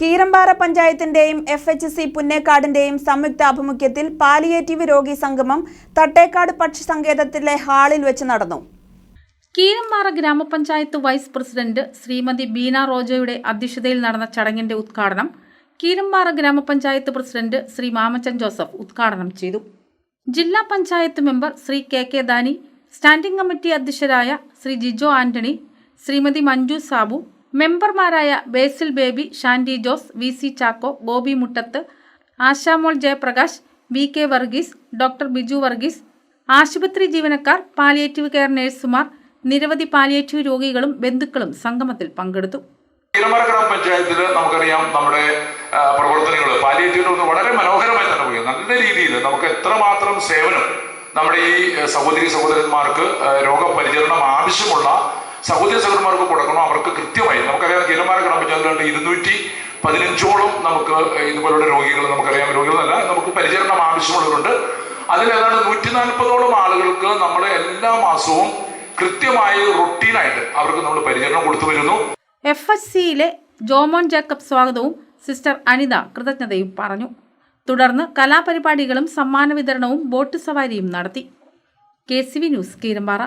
കീരമ്പാറ പഞ്ചായത്തിന്റെയും F H C പുന്നേക്കാടിന്റെയും സംയുക്ത ആഭിമുഖ്യത്തിൽ പാലിയേറ്റീവ് രോഗി സംഗമം തട്ടേക്കാട് പക്ഷി സങ്കേതത്തിലെ ഹാളിൽ വെച്ച് നടന്നു. കീരമ്പാറ ഗ്രാമപഞ്ചായത്ത് വൈസ് പ്രസിഡന്റ് ശ്രീമതി ബീന റോജോയുടെ അധ്യക്ഷതയിൽ നടന്ന ചടങ്ങിന്റെ ഉദ്ഘാടനം കീരമ്പാറ ഗ്രാമപഞ്ചായത്ത് പ്രസിഡന്റ് ശ്രീ മാമച്ചൻ ജോസഫ് ഉദ്ഘാടനം ചെയ്തു. ജില്ലാ panchayat member Shri K K Dani standing committee അധ്യക്ഷരായ Shri Jijo Antony Shrimati Manju Sabu മെമ്പർമാരായ Basil Baby Shandy Jose V C Chacko Bobby Muttath Ashamol Jayaprakash V K Varghese doctor Biju Varghese ആശുപത്രി ജീവനക്കാർ പാലിയേറ്റീവ് കെയർ നഴ്സുമാർ നിരവധി പാലിയേറ്റീവ് രോഗികളും ബന്ധുക്കളും സംഗമത്തിൽ പങ്കെടുത്തു. കീരമര ഗ്രാമപഞ്ചായത്തിൽ നമുക്കറിയാം നമ്മുടെ പ്രവർത്തനങ്ങൾ പാലിയേറ്റീവിന് വളരെ മനോഹരമായി തന്നെ നല്ല രീതിയിൽ നമുക്ക് എത്രമാത്രം സേവനം നമ്മുടെ ഈ സഹോദരി സഹോദരന്മാർക്ക് രോഗപരിചരണം ആവശ്യമുള്ള സഹോദരി സഹോദരന്മാർക്ക് കൊടുക്കണം? അവർക്ക് കൃത്യമായി നമുക്കറിയാം കീരമാര ഗ്രാമപഞ്ചായത്തിലുണ്ട് ഇരുന്നൂറ്റി പതിനഞ്ചോളം നമുക്ക് ഇതുപോലുള്ള രോഗികൾ നമുക്കറിയാം. രോഗികളല്ല നമുക്ക് പരിചരണം ആവശ്യമുള്ളവരുണ്ട്. അതിൽ നൂറ്റി നാൽപ്പതോളം ആളുകൾക്ക് നമ്മൾ എല്ലാ മാസവും കൃത്യമായി റൊട്ടീനായിട്ട് അവർക്ക് നമ്മൾ പരിചരണം കൊടുത്തു വരുന്നു. എഫ് എസ് സിയിലെ ജോമോൻ ജേക്കബ് സ്വാഗതവും സിസ്റ്റർ അനിത കൃതജ്ഞതയും പറഞ്ഞു. തുടർന്ന് കലാപരിപാടികളും സമ്മാന വിതരണവും ബോട്ട് സവാരിയും നടത്തി. K C V news Keerampara.